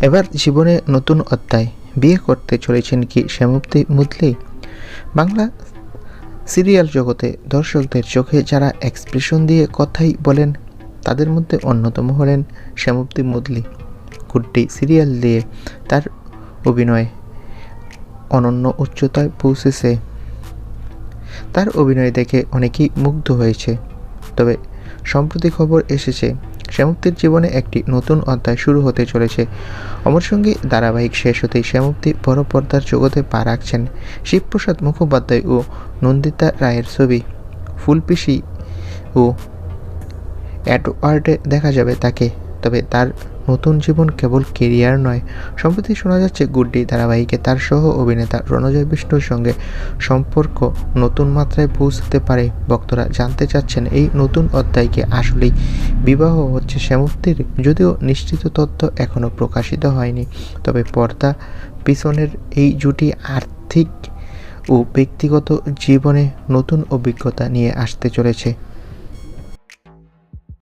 এবার জীবনে নতুন অধ্যায়। বিয়ে করতে চলেছেন কি শ্যামপ্তি মুদলি? বাংলা সিরিয়াল জগতে দর্শকদের চোখে যারা এক্সপ্রেশন দিয়ে কথাই বলেন, তাদের মধ্যে অন্যতম হলেন শ্যামপ্তি মুদলি। কুড্ডি সিরিয়াল দিয়ে তার অভিনয় অনন্য উচ্চতায় পৌঁছেছে। তার অভিনয় দেখে অনেকেই মুগ্ধ হয়েছে। তবে সম্প্রতি খবর এসেছে শ্যামপ্তির জীবনে একটি নতুন অধ্যায় শুরু হতে চলেছে। অমর সঙ্গে ধারাবাহিক শেষ হতেই শ্যামুক্তি বড় পর্দার জগতে পা রাখছেন শিবপ্রসাদ মুখোপাধ্যায় ও নন্দিতা রায়ের ছবি। ফুলপিসি ও অ্যাডওয়ার্ডে দেখা যাবে তাকে। তবে তার নতুন জীবন কেবল কেরিয়ার নয়। সম্প্রতি শোনা যাচ্ছে, গুড্ডি ধারাবাহিকে তার সহ অভিনেতা রণজয় বিষ্ণুর সঙ্গে সম্পর্ক নতুন মাত্রায় পৌঁছতে পারে। ভক্তরা জানতে চাচ্ছেন, এই নতুন অধ্যায়কে আসলেই বিবাহ হচ্ছে শ্যামপ্তির যদিও নিশ্চিত তথ্য এখনও প্রকাশিত হয়নি। তবে পর্দা পিছনের এই জুটি আর্থিক ও ব্যক্তিগত জীবনে নতুন অভিজ্ঞতা নিয়ে আসতে চলেছে।